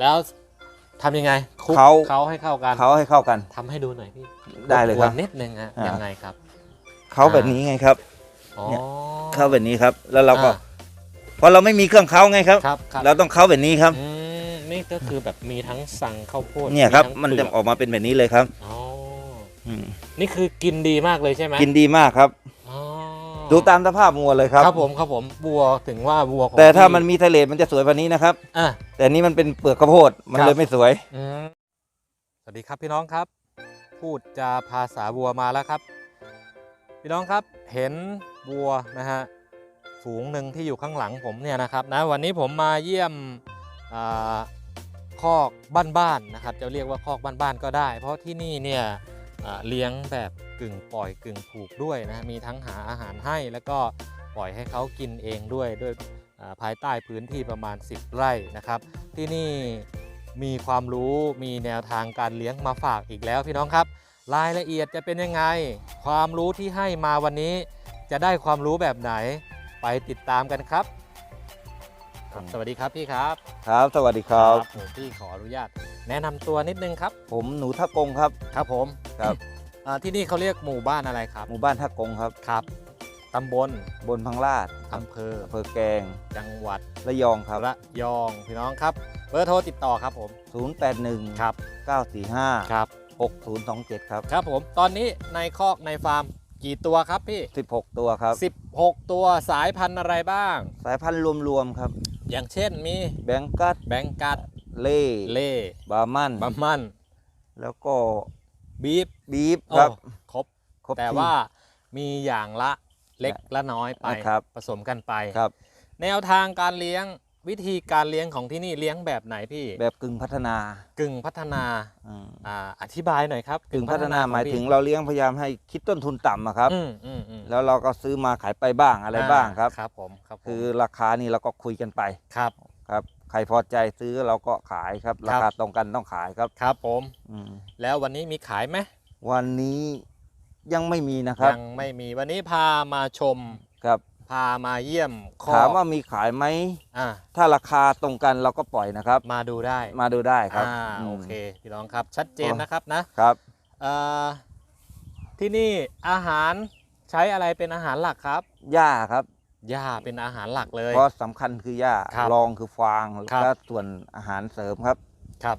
แล้วทำยังไงคลุกเขาเขาให้เข้ากันเขาให้เข้ากันทำให้ดูหน่อยพี่ได้เลยครับ กวนนิดนึงฮะอ่ายั ยังไงครับเขาแบบนี้ไงครับ อ๋อเนี่ยเข้าแบบนี้ครับ แล้วเราก็ อ่เพราะเราไม่มีเครื่องเขาไงครับ ครับครับเราต้องเข้าแบบนี้ครับ อืมนี่ก็คือแบบมีทั้งสั่งข้าวโพดเนี่ยครับทั้งมันเปลืจะอกออกมาเป็นแบบนี้เลยครับ อ๋อ อืมนี่คือกินดีมากเลยใช่ไหมกินดีมากครับอ๋อ ดูตามสภาพงัวเลยครับครับผมครับผมบัวถึงว่าบัวของแต่ถ้าพี่มันมีทะเลมันจะสวยกว่านี้นะครับ อะ แต่อันนี้มันเป็นเปลือกข้าวโพดมันครับ เลยไม่สวย อืมสวัสดีครับพี่น้องครับ พูดจาภาษาวัวมาแล้วครับ พี่น้องครับเห็นวัวนะฮะฝูงหนึ่งที่อยู่ข้างหลังผมเนี่ยนะครับนะวันนี้ผมมาเยี่ยมอ่าคอกบ้านๆนะครับ จะเรียกว่าคอกบ้านๆก็ได้ เพราะที่นี่เนี่ยอ่า เลี้ยงแบบกึ่งปล่อยกึ่งผูกด้วยนะมีทั้งหาอาหารให้แล้วก็ปล่อยให้เขากินเองด้วยด้วยอ่าภายใต้พื้นที่ประมาณ 10 ไร่นะครับ ที่นี่มีความรู้มีแนวทางการเลี้ยงมาฝากอีกแล้วพี่น้องครับ รายละเอียดจะเป็นยังไง ความรู้ที่ให้มาวันนี้ จะได้ความรู้แบบไหนไปติดตามกันครับครับสวัสดีครับพี่ครับ ครับ สวัสดีครับผมพี่ขออนุญาต แนะนำตัวนิดนึงครับ ผมหนูท่ากงครับ ครับผม ครับอ่าที่นี่เขาเรียกหมู่บ้านอะไรครับหมู่บ้านท่ากงครับครับตำบลบนพังลาดอำเภออำเภอแกงจังหวัดระยองครับ ระยองพี่น้องครับ เบอร์โทรติดต่อครับผม 081 ครับ945 ครับ 6027 ครับ ครับผมตอนนี้ในคอกในฟาร์มกี่ตัวครับพี่ 16 ตัวครับ 16 ตัวสายพันธุ์อะไรบ้าง สายพันธุ์รวมๆครับ อย่างเช่นมีแบงกัสแบงกัดเล่เล่บาร์มันบัมมัน แล้วก็ บีฟบีฟครับโอ้ครบ ครบแต่ที่ ว่ามีอย่างละเล็กละน้อยไปครับ ผสมกันไป ครับ แนวทางการเลี้ยงวิธีการเลี้ยงของที่นี่เลี้ยงแบบไหนพี่แบบกึ่งพัฒนากึ่งพัฒนาอืมอ่าอธิบายหน่อยครับกึ่งพัฒนาของหมายพี่ถึงเราเลี้ยงพยายามให้คิดต้นทุนต่ำอะครับอืมอืมอืมแล้วเราก็ซื้อมาขายไปบ้างอะไรบ้างครับ ครับผมครับผมคือราคานี่เราก็คุยกันไปครับ ครับ ใครพอใจซื้อเราก็ขายครับ ราคาตรงกันต้องขายครับครับผมอืมแล้ววันนี้มีขายไหมวันนี้ยังไม่มีนะครับ ยังไม่มีวันนี้พามาชม ครับ พามาเยี่ยมคอถามว่ามีขายไหมอ่าถ้าราคาตรงกันเราก็ปล่อยนะครับ มาดูได้มาดูได้ครับอ่าอืมโอเคพี่น้องครับชัดเจนโอ้นะครับนะครับ เอ่อที่นี่อาหารใช้อะไรเป็นอาหารหลักครับ หญ้าครับ หญ้าเป็นอาหารหลักเลย เพราะสำคัญคือหญ้าครับรองคือฟางครับ แล้วส่วนอาหารเสริมครับครับ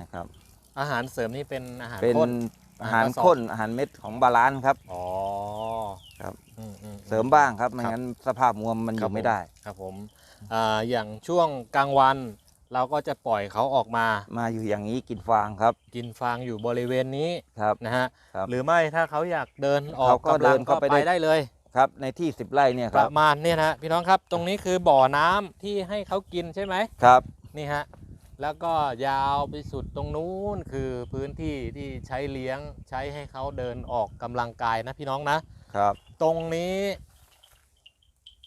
นะครับ อาหารเสริมนี่เป็นอาหารเป็นข้น อาหารอาหารกระสอบข้น อาหารเม็ดของบาลานซ์ครับ อ๋อครับ อืมอืมเสริมบ้างครับ ไม่ครับงั้นสภาพมวมมันอครับยู่ไม่ได้ ครับผมอ่าอย่างช่วงกลางวัน เราก็จะปล่อยเขาออกมามาอยู่อย่างนี้กินฟางครับกินฟางอยู่บริเวณนี้ครับ นะฮะครับ หรือไม่ถ้าเขาอยากเดินออกเขาก็กำลังเดินก็เข้าไปไปได้ ได้เลย ครับในที่สิบไร่เนี่ยปครับระมาณเนี่ยนะฮะพี่น้องครับตรงนี้คือบ่อน้ำที่ให้เขากินใช่ไหมครับ นี่ฮะแล้วก็ยาวไปสุดตรงนู้นคือพื้นที่ที่ใช้เลี้ยงใช้ให้เขาเดินออกกำลังกายนะพี่น้องนะ ครับ ตรงนี้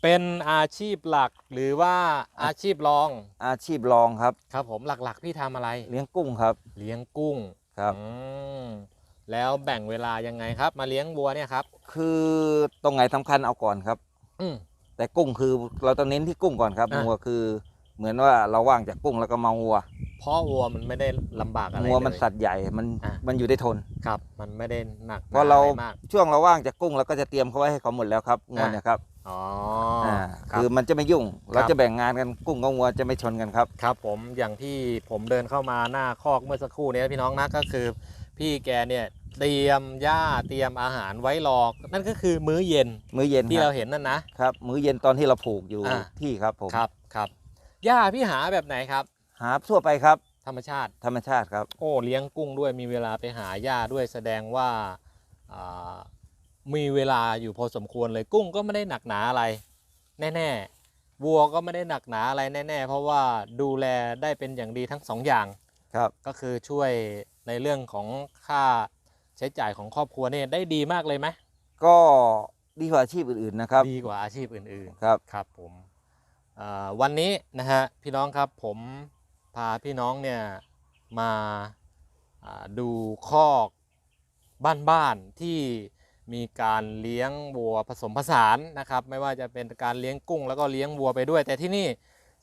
เป็นอาชีพหลักหรือว่าอาชีพรองอาชีพรองครับ ครับผมหลักๆพี่ทำอะไร เลี้ยงกุ้งครับเลี้ยงกุ้งครับ อืมแล้วแบ่งเวลายังไงครับ มาเลี้ยงวัวเนี่ยครับ คือตรงไหนสำคัญเอาก่อนครับ อืม แต่กุ้งคือเราต้องเน้นที่กุ้งก่อนครับอะ งัวคือเหมือนว่าเราว่างจากกุ้งแล้วก็มาวัวเพราะวัวมันไม่ได้ลำบากอะไรงัวมันเลย สัตว์ใหญ่มันอะ มันอยู่ได้ทน ครับ มันไม่ได้หนักเพราะเรา หนอะไรมาก ช่วงเราว่างจากกุ้งเราก็จะเตรียมเขาไว้ให้เขาหมดแล้วครับงัวอะ เนี่ยครับอ๋ออ่าครับ คือมันจะไม่ยุ่ง เราครับจะแบ่งงานกันกุ้งกับงัวจะไม่ชนกันครับ ครับผมอย่างที่ผมเดินเข้ามาหน้าคอกเมื่อสักครู่เนี้พี่น้องนะก็คือ พี่แกเนี่ย เตรียมหญ้าเตรียมอาหารไว้รอนั่นก็คือมื้อเย็นมื้อเย็นที่คเรารับเห็นนั่นนะ ครับ มื้อเย็นตอนที่เราผูกอยู่อะที่ครับผมครับครับหญ้าพี่หาแบบไหนครับ หาทั่วไปครับ ธรรมชาติ ธรรมชาติครับ โอ้เลี้ยงกุ้งด้วยมีเวลาไปหาหญ้าด้วยแสดงว่าอ่ามีเวลาอยู่พอสมควรเลยกุ้งก็ไม่ได้หนักหนาอะไร แน่ๆวัวก็ไม่ได้หนักหนาอะไรแน่ๆ เพราะว่าดูแลได้เป็นอย่างดีทั้งสองอย่าง ครับ ก็คือช่วยในเรื่องของค่า ใช้จ่ายของครอบครัวเนี่ยได้ดีมากเลยไหมก็ดีกว่าอาชีพอื่นๆนะครับ ดีกว่าอาชีพอื่นครับๆครับผมอ่าวันนี้นะฮะพี่น้องครับผมพาพี่น้องเนี่ยมาอ่าดูคอกบ้านๆที่มีการเลี้ยงวัวผสมผสานนะครับ ไม่ว่าจะเป็นการเลี้ยงกุ้งแล้วก็เลี้ยงวัวไปด้วย แต่ที่นี่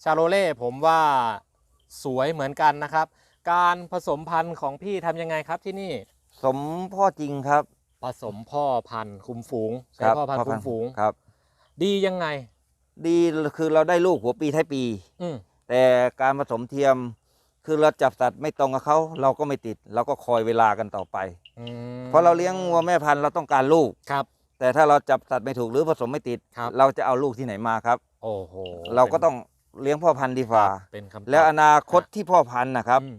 ชาโลเล่ผมว่าสวยเหมือนกันนะครับ การผสมพันธุ์ของพี่ทำยังไงครับที่นี่ สมพ่อจริงครับผสมพ่อพันธุ์คุมฝูงใช้ครับพ่อพันธุ์คุมฝูง ครับ ดียังไง ดีคือเราได้ลูกหัวปีท้ายปี อืมแต่การผสมเทียม คือเราจับสัตว์ไม่ตรงกับเขาเราก็ไม่ติด เราก็คอยเวลากันต่อไป อืมเพราะเราเลี้ยงวัวแม่พันธุ์เราต้องการลูก ครับ แต่ถ้าเราจับสัตว์ไม่ถูกหรือผสมไม่ติด ครับ เราจะเอาลูกที่ไหนมาครับ โอ้โหเราก็ต้องเลี้ยงพ่อพันธุ์ดีคกว่ารับเป็นคำตอบแล้วอนาคตที่พ่อพันธุ์นะครับ อืม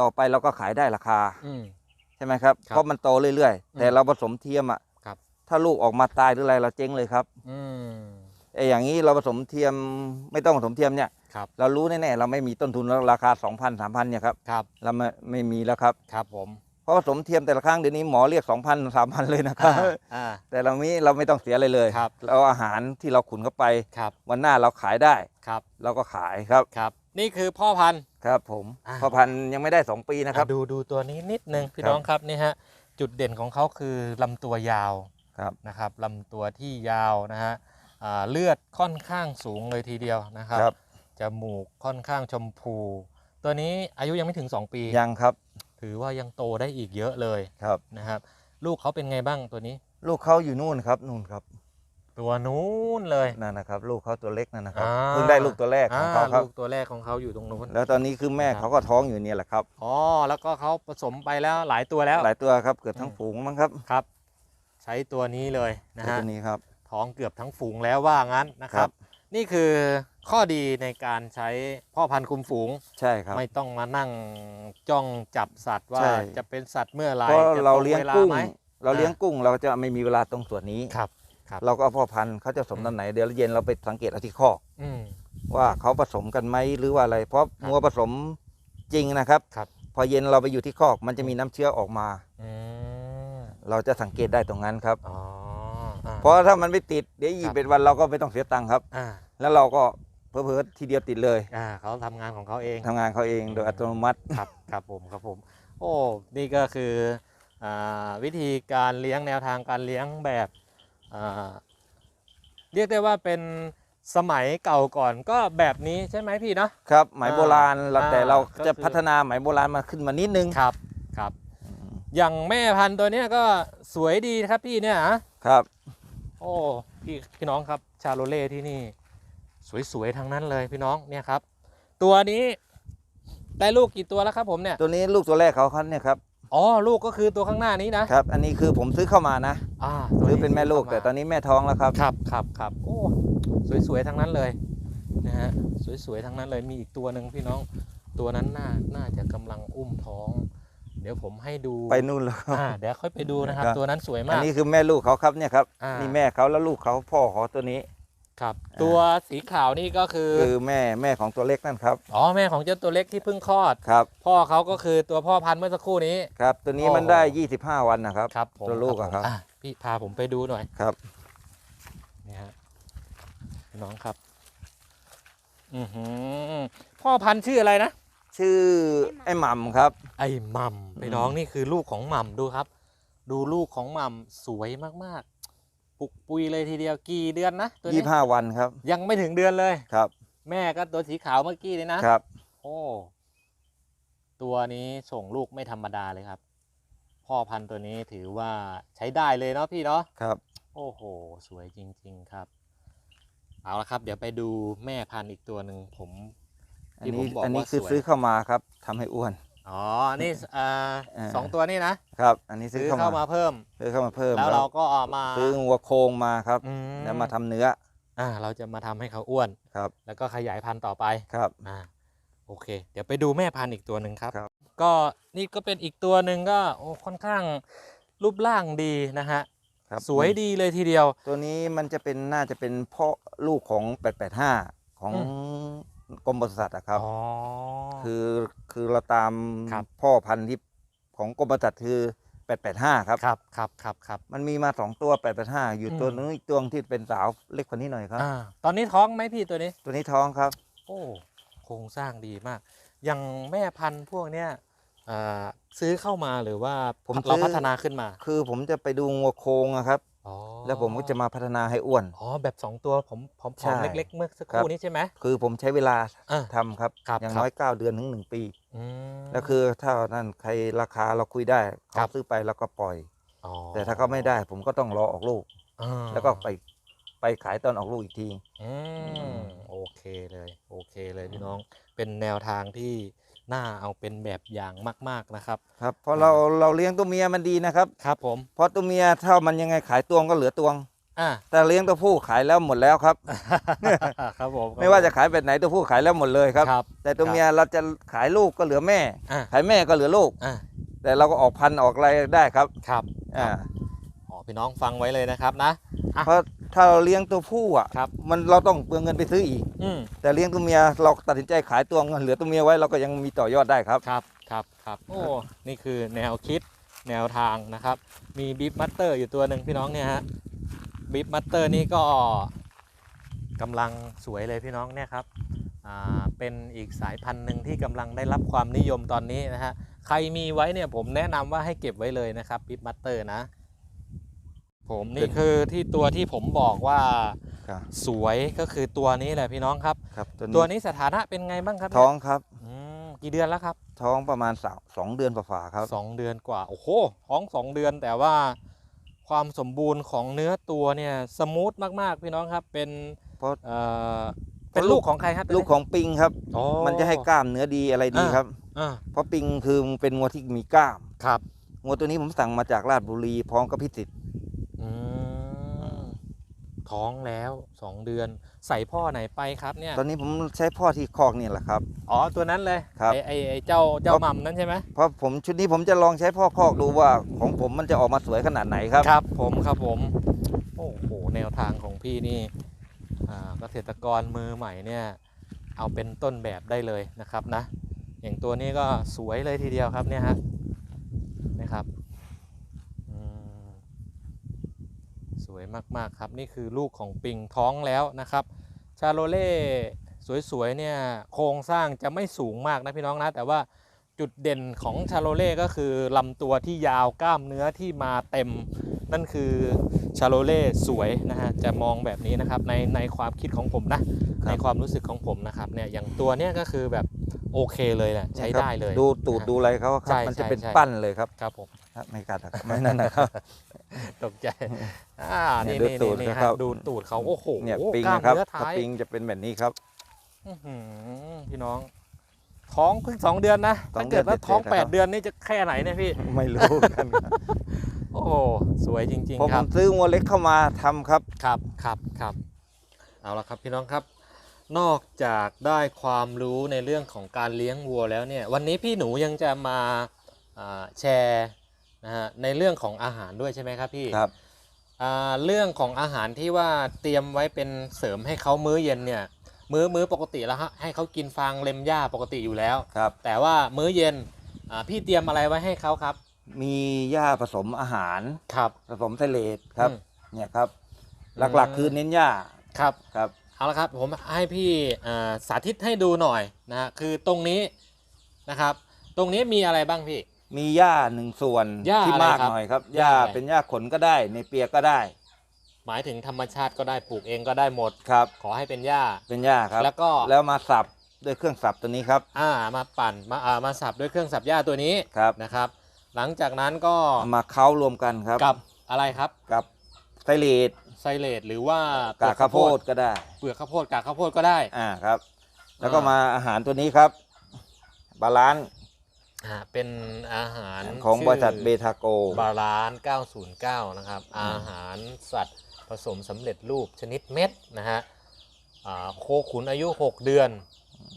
ต่อไปเราก็ขายได้ราคา อืมใช่ไหมครับครับเพราะมันโตเรื่อยอืมๆแต่เราผสมเทียมอะครับ ถ้าลูกออกมาตายหรืออะไรเราเจ๊งเลยครับอืม ไอ้อย่างนี้เราผสมเทียมไม่ต้องผสมเทียมเนี่ย ครับ เรารู้แน่ๆเราไม่มีต้นทุนแล้วราคา 2,000 3,000เนี่ยครับครับ เราไม่ไม่มีแล้วครับครับผม เพราะผสมเทียมแต่ละครั้งเดี๋ยวนี้หมอเรียก 2,000 3,000 เลยนะครับ อ่าอ่าแต่เรานี้เราไม่ต้องเสียอะไรเลยครับ เราอาหารที่เราขุนเข้าไป ครับ วันหน้าเราขายได้ ครับ เราก็ขายครับ ครับ นี่คือพ่อพันธุ์ ครับผมอ่า พ่อพันธุ์ยังไม่ได้ 2 ปีนะครับอะดูดูตัวนี้นิดนึงพี่ครับน้องครับนี่ฮะจุดเด่นของเขาคือลำตัวยาวครับ นะครับลำตัวที่ยาวนะฮะอ่าเลือดค่อนข้างสูงเลยทีเดียวนะครับครับจมูกค่อนข้างชมพู ตัวนี้อายุยังไม่ถึง 2 ปี ยังครับถือว่ายังโตได้อีกเยอะเลยครับ นะครับลูกเขาเป็นไงบ้างตัวนี้ลูกเขาอยู่นู่นครับนู่นครับ ตัวนู้นเลยนั่นนะครับ ลูกเขาตัวเล็กนั่นนะครับอ่า เพิ่งได้ลูกตัวแรกของเขาอ่าครับ ลูกตัวแรกของเขาอยู่ตรงนู้นแล้วตอนนี้คือแม่ครับเขาก็ท้องอยู่เนี่ยแหละครับ อ๋อแล้วก็เขาผสมไปแล้วหลายตัวแล้วหลายตัวครับเกือบทั้งอืมฝูงมั้งครับครับ ใช้ตัวนี้เลยนะตัวฮะนี้ครับ ท้องเกือบทั้งฝูงแล้วว่างั้นนะคครัรับบนี่คือข้อดีในการใช้พ่อพันธุ์คุมฝูง ใช่ครับ ไม่ต้องมานั่งจ้องจับสัตว์ว่าใช่ จะเป็นสัตว์เมื่อไหรเพราะจะเราตงเลี้ยงวลกุ้ง ไหม เราเลี้ยงกุ้งเราจะไม่มีเวลาตรงส่วนนี้ ครับ ครับ เราก็เอาพ่อพันธุ์เขาจะผสมอืมตอนไหนเดี๋ยวเย็นเราไปสังเกตเอาที่คอกอืม ว่าเขาผสมกันไหมหรือว่าอะไร เพราะครับงัวผสมจริงนะครับ ครับ พอเย็นเราไปอยู่ที่คอก มันจะมีน้ำเชื้อออกมา อืมเราจะสังเกตได้ตรงนั้นครับ อ๋ออ่าเพราะถ้ามันไม่ติดเดี๋ยวอีคกรับเป็นวันเราก็ไม่ต้องเสียตังค์ครับ อ่าแล้วเราก็เพิ่มทีเดียวติดเลยอ่าเขาทำงานของเขาเอง ทำงานเขาเองโดยอัตโนมัติ ครับครับผมครับผม โอ้ นี่ก็คืออาวิธีการเลี้ยงแนวทางการเลี้ยงแบบอ่า เรียกได้ว่าเป็นสมัยเก่าก่อนก็แบบนี้ใช่ไหมพี่เนาะ ครับไหมโบราณเราอ่าแต่เราก็จะคือพัฒนาไหมโบราณมาขึ้นมานิดนึงครับครับ อย่างแม่พันธุ์ตัวเนี้ยก็สวยดีครับพี่เนี่ยอะครับ โอ้พี่พี่น้องครับชาโลเล่ที่นี่ สวยๆทั้งนั้นเลยพี่น้องเนี่ยครับ ตัวนี้ได้ลูกกี่ตัวแล้วครับผมเนี่ยตัวนี้ลูกตัวแรกเขาครับเนี่ยครับ อ๋อลูกก็คือตัวข้างหน้านี้นะครับ อันนี้คือผมซื้อเข้ามานะอ่าซื้อเป็นแม่ลูกข้าาแต่ตอนนี้แม่ท้องแล้วครับครับครับครับโอ้สวยๆทั้งนั้นเลยนะฮะสวยๆทั้งนั้นเลยมีอีกตัวหนึ่งพี่น้องตัวนั้นน่าน่าจะกำลังอุ้มท้อง เดี๋ยวผมให้ดูไปนู่นแล้วครับอ่าเดี๋ยวค่อยไปดูนะครับครับตัวนั้นสวยอันมากนี้คือแม่ลูกเขาครับเนี่ยครับอ่านี่นี่แม่เขาแล้วลูกเขาพ่อเขาตัวนี้ ครับตัวสีขาวนี่ก็คือคือแม่แม่ของตัวเล็กนั่นครับอ๋อแม่ของเจ้าตัวเล็กที่เพิ่งคลอดครับ พ่อเขาก็คือตัวพ่อพันธุ์เมื่อสักครู่นี้ครับตัวนี้มันโอ้โหได้ 25 วันนะครับครับผมตัวลูกอะครับผมอะพี่พาผมไปดูหน่อยครับนี่ฮะพี่น้องครับอือหือพ่อพันธุ์ชื่ออะไรนะชื่อไอ้หม่ำครับ ไอ้หมัมพี่น้องนี่คือลูกของหมัมดูครับ ดูลูกของหมัมสวยมากๆ ปุกปุยเลยทีเดียวกี่เดือนนะตัวนี้25วันครับ ยังไม่ถึงเดือนเลยครับ แม่ก็ตัวสีขาวเมื่อกี้นี่นะครับ โอ้ตัวนี้ส่งลูกไม่ธรรมดาเลยครับ พ่อพันธุ์ตัวนี้ถือว่าใช้ได้เลยเนาะพี่เนาะครับ โอ้โห สวยจริง ๆครับ เอาละครับ เดี๋ยวไปดูแม่พันธุ์อีกตัวหนึ่งผมอันที่ผนี้มบอกอันนี้ว่าคือสวยซื้อเข้ามาครับทำให้อ้วน อ๋อนี่อ่าเออ สองตัวนี่นะครับ อันนี้ซื้ซื้ออเข้าเข้ามามาเพิ่ม ซื้อเข้ามาเพิ่มแล้วเราก็เอามาซื้อวัวโครงมาครับ อืแล้วมาทำเนื้ออ่าเราจะมาทำให้เขาอ้วน ครับแล้วก็ขยายพันธุ์ต่อไปครับ อ่าโอเค เดี๋ยวไปดูแม่พันธุ์อีกตัวหนึ่งครับ ครับ ก็นี่ก็เป็นอีกตัวหนึ่งก็โอ้ค่อนข้างรูปร่างดีนะฮะครับสวยดีเลยทีเดียว ตัวนี้มันจะเป็นน่าจะเป็นพ่อลูกของ 885 ของอื กรมปศุสัตว์อะครับ อ๋อ คือคือเราตามครับ พ่อพันธุ์ที่ของกรมปศุสัตว์คือ 885 ครับ ครับครับครับครับ มันมีมาสองตัว 885 อยู่อืม ตัวนึงอีกตัวที่เป็นสาวเล็กกว่านี้หน่อยครับ อ่าตอนนี้ท้องไหมพี่ตัวนี้ ตัวนี้ท้องครับ โอ้โครงสร้างดีมาก อย่างแม่พันธุ์พวกเนี้ยอ่าซื้อเข้ามาหรือว่าผมเราซื้อ พัฒนาขึ้นมา คือผมจะไปดูงัวโครงอะครับอ๋อ แล้วผมก็จะมาพัฒนาให้อ้วน อ๋อ แบบสองตัวผมผอมใช่ๆเล็ก ๆ เมื่อสักคครับรู่นี้ใช่ไหม คือผมใช้เวลาอ่าทำครับครับ อย่างครับน้อย 9 เดือนถึง 1 ปีอืมแล้วคือถ้านั่นใครราคาเราคุยได้ครัเขาบซื้อไปเราก็ปล่อยอ๋อแต่ถ้าเขาไม่ได้ผมก็ต้องรอออกลูกอ่าแล้วก็ไปไปขายตอนออกลูกอีกที อือืมมโอเคเลย โอเคเลยพี่น้อง เป็นแนวทางที่ น่าเอาเป็นแบบอย่างมาก ๆนะครับ ครับเพราะเราเราเลี้ยงตัวเมียมันดีนะครับ ครับผม เพราะตัวเมียถ้ามันยังไงขายตวงก็เหลือตวงอ่าแต่เลี้ยงตัวผู้ขายแล้วหมดแล้วครับ ครับผม ไม่ว่าจะขายแบบไหนตัวผู้ขายแล้วหมดเลยครับครับแต่ตัวครับเมียเราจะขายลูกก็เหลือแม่อ่าขายแม่ก็เหลือลูกอ่าแต่เราก็ออกพันธุ์ออกอะไรได้ครับ ครับ อ่า อ๋อพี่น้องฟังไว้เลยนะครับนะอะเพราะ ถ้าเราเลี้ยงตัวผู้อะครับ มันเราต้องเปลืองเงินไปซื้ออีก อืมแต่เลี้ยงตัวเมียเราตัดสินใจขายตัวเงินเหลือตัวเมียไว้เราก็ยังมีต่อยอดได้ครับ ครับครับครับโอ้นี่คือแนวคิดแนวทางนะครับ มีบีฟมัตเตอร์อยู่ตัวหนึ่งพี่น้องเนี่ยฮะบีฟมัตเตอร์นี่ก็กำลังสวยเลยพี่น้องเนี่ยครับอ่าเป็นอีกสายพันธุ์หนึ่งที่กำลังได้รับความนิยมตอนนี้นะฮะใครมีไว้เนี่ยผมแนะนำว่าให้เก็บไว้เลยนะครับบีฟมัตเตอร์นะ ผมนี่เป็นคือที่ตัวที่ผมบอกว่าครับสวยก็คือตัวนี้แหละพี่น้องครับครับ ตัวนี้สถานะเป็นไงบ้างครับเนี่ยท้องครับอืมกี่เดือนแล้วครับ ท้องประมาณสามสองเดือนฝ่าๆครับสองเดือนกว่าโอ้โหท้องสองเดือนแต่ว่าความสมบูรณ์ของเนื้อตัวเนี่ยสมูทมากๆ พี่น้องครับเป็นเพราะเอ่อเป็นลูกของใครครับลูกของปิงครับอ๋อมันจะให้กล้ามเนื้อดีอะไรดีอ่าครับอ่าเพราะปิงคือมันเป็นงัวที่มีกล้ามครับงัวตัวนี้ผมสั่งมาจากราชบุรีพร้อมกับพิสิทธิ์ อืมท้องแล้วสองเดือน ใส่พ่อไหนไปครับเนี่ย ตอนนี้ผมใช้พ่อที่คอกนี่แหละครับ อ๋อตัวนั้นเลยครับไอไอไอเจ้าเจ้าหม่ำนั่นใช่ไหมเพราะผมชุดนี้ผมจะลองใช้พ่อคอกดูว่าของผมมันจะออกมาสวยขนาดไหนครับ ครับ ผมครับผม โอ้โหแนวทางของพี่นี่อ่าเกษตรกรมือใหม่เนี่ย เอาเป็นต้นแบบได้เลยนะครับนะ อย่างตัวนี้ก็สวยเลยทีเดียวครับเนี่ยฮะนะครับอืมสวย มาก ๆ ครับ นี่คือลูกของปิงท้องแล้วนะครับ ชาโลเล่สวย ๆ เนี่ย โครงสร้างจะไม่สูงมากนะพี่น้องนะ แต่ว่าจุดเด่นของชาโลเล่ก็คือลำตัวที่ยาวกล้ามเนื้อที่มาเต็ม นั่นคือชาโลเล่สวยนะฮะจะมองแบบนี้นะครับในในความคิดของผมนะครับในความรู้สึกของผมนะครับเนี่ยอย่างตัวเนี้ยก็คือแบบโอเคเลยนะใช้ได้เลย ดูตูดดูอะไรเขาคใช่รับ มันจะใช่เป็นใช่ปั้นเลยครับครับผม ครับไม่กัดนะครับไม่นั่นนะครับ ตกใจอ่าเนี่นี่ยนี่ดูตูดนี่นะฮะครับดูตูดเขาโอ้โหเนี่ยปิงกล้ามนะครับเนื้อถ้าท้ายปิงจะเป็นแบบนี้ครับอื้อหือพี่น้อง ท้องเพิ่งสองเดือนนะสอถ้างเดืเกิอดนว่าท้องเสร็จๆแปดนะครับเดือนนี่จะแค่ไหนเนี่ยพี่ ไม่รู้กันครับโอ้โหสวยจริงพอๆผครับมซื้องัวเล็กเข้ามาทำครับครับครับครับเอาละครับพี่น้องครับนอกจากได้ความรู้ในเรื่องของการเลี้ยงวัวแล้วเนี่ย วันนี้พี่หนูยังจะมาอ่าแชร์ นะฮะในเรื่องของอาหารด้วยใช่ไหมครับพี่ครับอ่าเรื่องของอาหารที่ว่าเตรียมไว้เป็นเสริมให้เขามื้อเย็นเนี่ย มื้อมื้อปกติแล้วฮะให้เขากินฟางเล็มหญ้าปกติอยู่แล้ว ครับ แต่ว่ามื้อเย็นอ่าพี่เตรียมอะไรไว้ให้เขาครับ มีหญ้าผสมอาหารครับ ผสมไซเลตครับอืม เนี่ยครับอืมหลักๆคือเน้นหญ้าครับ ครับ เอาละครับผมให้พี่อ่าสาธิตให้ดูหน่อยนะฮะคือตรงนี้นะครับ ตรงนี้มีอะไรบ้างพี่ มีหญ้าหนึ่งส่วนหญ้าที่อะไรมากครับหน่อยครับหหญ้าญ้าอะไร เป็นหญ้าขนก็ได้ ในเปียก็ได้หมายถึงธรรมชาติก็ได้ปลูกเองก็ได้หมด ครับ ขอให้เป็นหญ้า เป็นหญ้าครับ แล้วก็ แล้วมาสับด้วยเครื่องสับตัวนี้ครับอ่ามาปั่นมาอ่ามาสับด้วยเครื่องสับหญ้าตัวนี้ครับนะครับ หลังจากนั้นก็เอามาเค้ารวมกันครับ กับอะไรครับกับไซเลตไซเลตหรือว่ากากข้าวโพดก็ได้ เปลือกข้าวโพดกากข้าวโพดก็ได้ อ่าครับ แล้วก็อ่าม มาอาหารตัวนี้ครับ บาลานซ์ อ่าเป็นอาหารของบริษัทชื่เบทาโกบาลานซ์909 นะครับ อาหารสัตว์ผสมสำเร็จรูปชนิดเม็ดนะฮะอ่าโคขุนอายุ 6 เดือน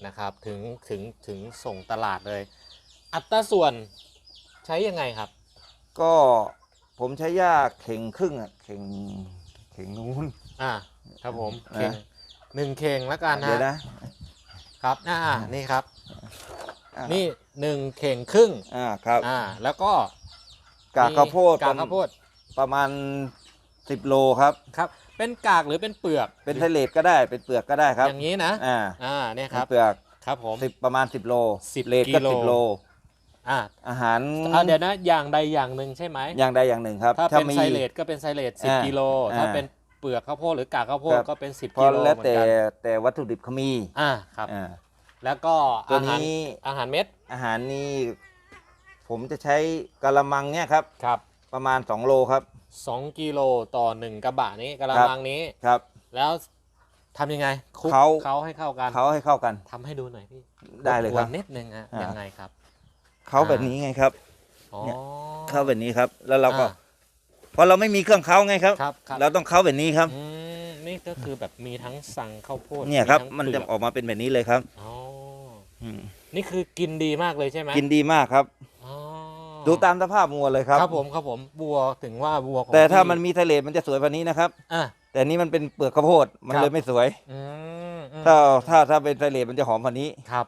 นะครับถึงถึงถึงส่งตลาดเลย อัตราส่วนใช้ยังไงครับ ก็ผมใช้หญ้าเข่งครึ่งอะเข่งเข่งนู้นอ่าครับผมอ่าเข่งหนึ่งเข่งแล้วกันเดี๋ยวนะนะครับอ่านี่ครับ อะนี่หนึ่งเข่งครึ่งอ่าครับ อ่าแล้วก็กากข้าวโพดกากข้าวโพดประมาณ10โลครับ ครับ เป็นกากหรือเป็นเปลือกเป็นไทเลตก็ได้เป็นเปลือกก็ได้ครับอย่างนี้นะอ่าอ่าเนี่ยคเป็รันบเปลือกครับผม สิบประมาณ10โล10เลตก็กิโล10โล อ่าอาหารอ่าเดี๋ยวนะอย่างใดอย่างหนึ่งใช่ไหมอย่างใดอย่างหนึ่งครับถ้าเป็นมี ไซเลตก็เป็นไซเลตสิบอ่ากิโลอ่าถ้าเป็นเปลือกข้าวโพดหรือกากข้าวโพดครับ ก็เป็นสิบเพราะกิโลแล้วเหมือแต่นกันแต่วัตถุดิบเขามีอ่าครับ อ่า แล้วก็ตัวอาหารนี้อาหารเม็ดอาหารนี่ผมจะใช้กะละมังเนี่ยครับ ครับประมาณ 2 โลครับสองกิโลต่อหนึ่งกระบะนี้กระครับมังนี้ ครับ แล้วทำยังไงคลุกเขาเขาให้เข้ากันเขาให้เข้ากัน ทำให้ดูหน่อยพี่ได้เลยครับ กวนนิดนึงฮะอ่ายั ยังไงครับ เขาแบบนี้ไงครับ อ๋อเนี่ยเข้าแบบนี้ครับ แล้วเราก็อ่เพราะเราไม่มีเครื่องเขาไงครับ ครับครับเราต้องเข้าแบบนี้ครับ อืมนี่ก็คือแบบมีทั้งสั่งข้าวโพดเนี่ยครับทั้งมันจะเปลือกออกมาเป็นแบบนี้เลยครับ อ๋ออืม นี่คือกินดีมากเลยใช่ไหมกินดีมากครับอ๋อดูตามสภาพงัวเลยครับ ครับผมครับผมบัวถึงว่าบัวของแต่ถ้าพี่มันมีทะเลมันจะสวยกว่านี้นะครับอะแต่นี่มันเป็นเปลือกข้าวโพดมันครับเลยไม่สวยอืมอืมถ้าถ้าถ้าเป็นทะเลมันจะหอมกว่านี้ครับ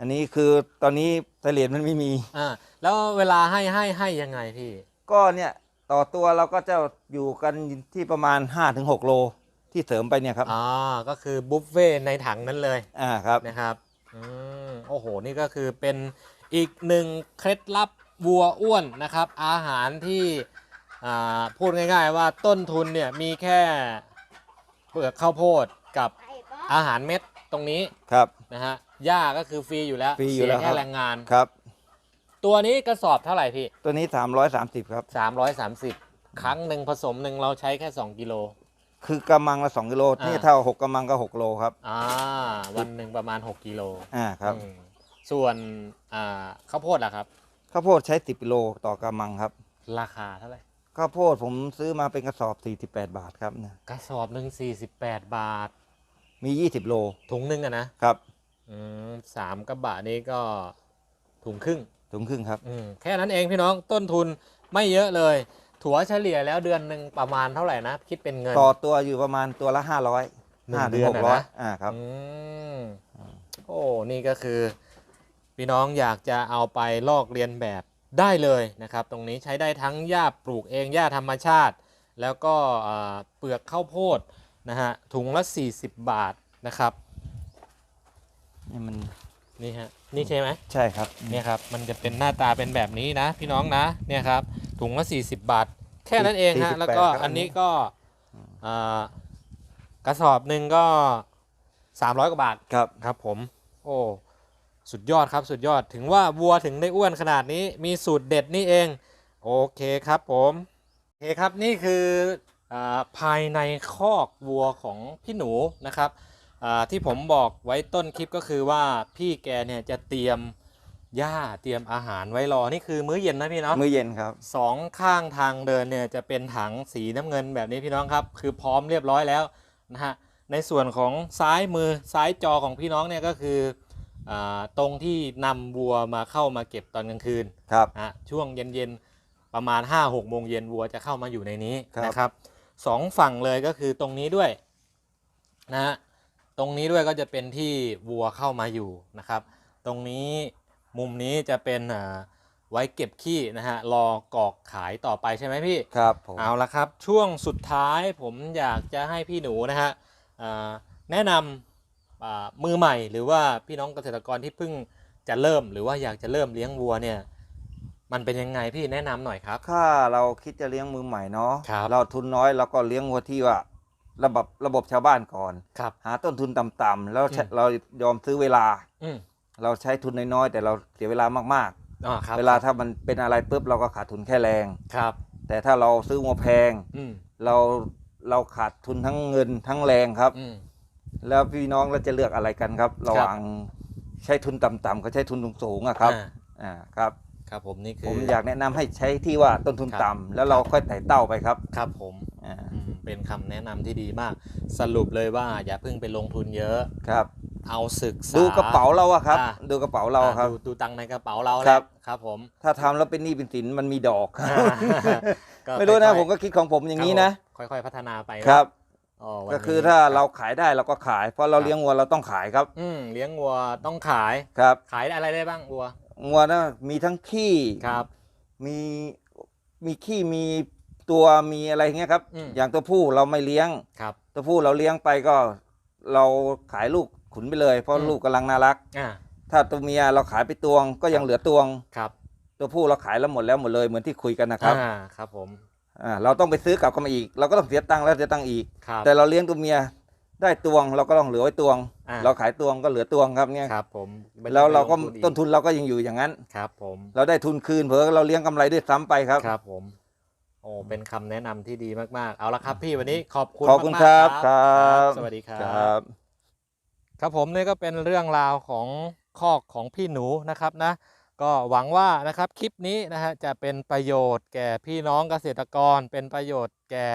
อันนี้คือตอนนี้ทะเลมันไม่มีอ่าแล้วเวลาให้ให้ให้ยังไงพี่ ก็เนี่ยต่อตัวเราก็จะอยู่กันที่ประมาณ5-6โลที่เสริมไปเนี่ยครับอ่าก็คือบุฟเฟ่ต์ในถังนั้นเลย อ่าครับนะครับ อืมโอ้โห นี่ก็คือเป็นอีกหนึ่งเคล็ดลับวัวอ้วนนะครับ อาหารที่อ่าพูดง่ายๆว่าต้นทุนเนี่ยมีแค่เปลือกข้าวโพดกับอาหารเม็ดตรงนี้ครับนะฮะหญ้าก็คือฟรีอยู่แล้วฟรีอยู่แล้วเสีครัแค่บแรงงานครับ ตัวนี้กระสอบเท่าไหร่พี่ ตัวนี้ 330 ครับ 330 ครั้งหนึ่งผสมหนึ่งเราใช้แค่ 2 กิโล คือกำมังละ2กิโลอ่านี่นี่เท่า6กำมังก็6โลครับอ่าวันหนึ่งประมาณ 6กิโลอ่าครับ อืมส่วนอ่าข้าวโพดล่ะครับ ข้าวโพดใช้10กิโลต่อกำมังครับ ราคาเท่าไหร่ข้าวโพดผมซื้อมาเป็นกระสอบ 48 บาทครับเนี่ยกระสอบหนึ่ง48 บาท มี 20 โลถุงหนึ่งอะนะครับ อืมสามกระบะนี้ก็ถุงครึ่ง ถุงครึ่งครับ อืมแค่นั้นเองพี่น้องต้นทุนไม่เยอะเลย ถัวเฉลี่ยแล้วเดือนหนึ่งประมาณเท่าไหร่นะ คิดเป็นเงิน ต่อตัวอยู่ประมาณตัวละ500หนึ่ง5เดืถึงอนอะนะ600อ่าครับ อืมโอ้นี่ก็คือ พี่น้องอยากจะเอาไปลอกเรียนแบบได้เลยนะครับ ตรงนี้ใช้ได้ทั้งหญ้าปลูกเองหญ้าธรรมชาติ แล้วก็อ่าเปลือกข้าวโพดนะฮะถุงละ 40 บาทนะครับ นี่มันนี่ฮะนี่ใช่ไหม ใช่ครับ เนี่ยครับ มันจะเป็นหน้าตาเป็นแบบนี้นะ พี่น้องนะ เนี่ยครับ ถุงละ40 บาท แค่นั้นเองฮะ 48แล้วก็ครับอันนี้ก็อ่ากระสอบหนึ่งก็ 300 กว่าบาท ครับ ครับผม โอ้ สุดยอดครับสุดยอดถึงว่าวัวถึงได้อ้วนขนาดนี้มีสูตรเด็ดนี่เอง โอเคครับผมโอเคครับนี่คืออาภายในคอกวัวของพี่หนูนะครับอ่าที่ผมบอกไว้ต้นคลิปก็คือว่าพี่แกเนี่ยจะเตรียม หญ้าเตรียมอาหารไว้รอนี่คือมื้อเย็นนะพี่เนาะมื้อเย็นครับสองข้างทางเดินเนี่ยจะเป็นถังสีน้ำเงินแบบนี้พี่น้องครับ คือพร้อมเรียบร้อยแล้วนะฮะในส่วนของซ้ายมือซ้ายจอของพี่น้องเนี่ยก็คืออาตรงที่นำวัวมาเข้ามาเก็บตอนกลางคืนครับอะช่วงเย็นๆประมาณ 5-6โมงเย็นวัวจะเข้ามาอยู่ในนี้ครับนะครับสองฝั่งเลยก็คือตรงนี้ด้วยนะฮะตรงนี้ด้วยก็จะเป็นที่วัวเข้ามาอยู่นะครับ ตรงนี้ มุมนี้จะเป็นอ่าไว้เก็บขี้นะฮะรอกอกขายต่อไปใช่ไหมพี่ครับผมเอาละครับช่วงสุดท้ายผมอยากจะให้พี่หนูนะฮะอ่าแนะนำอ่ามือใหม่ หรือว่าพี่น้องเกษตรกรที่เพิ่งจะเริ่ม หรือว่าอยากจะเริ่มเลี้ยงวัวเนี่ยมันเป็นยังไงพี่แนะนำหน่อยครับ ถ้าเราคิดจะเลี้ยงมือใหม่เนาะครับเราทุนน้อยเราก็เลี้ยงวัวที่ว่าระบบระบบชาวบ้านก่อนครับหาต้นทุนต่ำๆแล้วใช้อืมเรายอมซื้อเวลาอืม เราใช้ทุนน้อยๆแต่เราเสียเวลามากอ๋อครับๆ เวลาถ้ามันเป็นอะไรปุ๊บเราก็ขาดทุนแค่แรง ครับแต่ถ้าเราซื้อวัวแพง อืมเราเราขาดทุนทั้งเงินทั้งแรงครับ อืม แล้วพี่น้องเราจะเลือกอะไรกันครับ ระหว่างใช้ทุนต่ำๆกับใช้ทุนสูงๆอะครับอ่า อ่าครับ ครับผมนี่คืผอมอยากแนะนำให้ใช้ที่ว่าต้นทุนครับ ต่ำแล้วเราค่อยไต่เต้าไปครับครับผมอ่าอืมเป็นคำแนะนำที่ดีมาก สรุปเลยว่าอย่าเพิ่งไปลงทุนเยอะ ครับ เอาศึกษาดูกระเป๋าเราอะครับ อ่าดูกระเป๋าเราอ่ครับ ดูดูตังค์ในกระเป๋าเราครัแล้บวครับผมถ้าทำแล้วเป็นหนี้เป็นสินมันมีดอกก็ไม่รู้นะค่อยๆผมก็คิดของผมอย่างนี้นะครับผมค่อยๆพัฒนาไปนะครับ อ๋อวันก็นี้คือถ้าเราคบขายได้เราก็ขาย เพราะเราครับเลี้ยงวัวเราต้องขายครับอืมเลี้ยงวัวต้องขายครับขายอะไรได้บ้างวัววัวนะมีทั้งขี้ครับ มีมีขี้มีตัวมีอะไรเงี้ยครับ อืม อย่างตัวผู้เราไม่เลี้ยง ครับ ตัวผู้เราเลี้ยงไปก็ เราขายลูก ขุนไปเลย เพราะอืม ลูกกำลังน่ารัก อ่าถ้าตัวเมียเราขายไปตวงก็ยังเหลือตวง ครับตัวผู้เราขายแล้วหมดแล้วหมดเลยเหมือนที่คุยกันนะครับอ่าครับผมอ่าเราต้องไปซื้อกลับเข้ามาอีก เราก็ต้องเสียตังค์แล้วเสียตังค์อีก ครับ แต่เราเลี้ยงตัวเมียได้ตวง เราก็ต้องเหลือไว้ตวง อ่า เราขายตวงก็เหลือตวงครับเนี่ยครับผมไม่แล้วเราก็ไม่ลงอีต้นทุนเราก็ยังอยู่อย่างนั้น ครับผมเราได้ทุนคืนเผื่อเราเลี้ยงกำไรด้วยซ้ำไปครับ ครับผม โอ้เป็นคำแนะนำที่ดีมากๆ เอาละครับพี่วันนี้ขอบคุณขอบคุณมากๆครับครับ สวัสดีครัครับบ ครับผมนี่ก็เป็นเรื่องราวของคอกของพี่หนูนะครับนะก็หวังว่านะครับคลิปนี้นะฮะจะเป็นประโยชน์แก่พี่น้องเกษตรกร เป็นประโยชน์แก่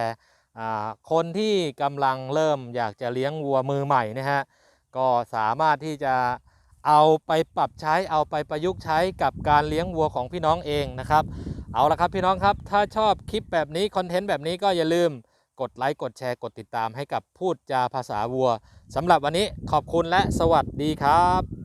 คนที่กำลังเริ่มอยากจะเลี้ยงวัวมือใหม่นะฮะก็สามารถที่จะเอาไปปรับใช้เอาไปประยุกต์ใช้กับการเลี้ยงวัวของพี่น้องเองนะครับ เอาละครับพี่น้องครับถ้าชอบคลิปแบบนี้คอนเทนต์แบบนี้ก็อย่าลืม กดไลค์กดแชร์กดติดตามให้กับพูดจาภาษาวัวสำหรับวันนี้ขอบคุณและสวัสดีครับ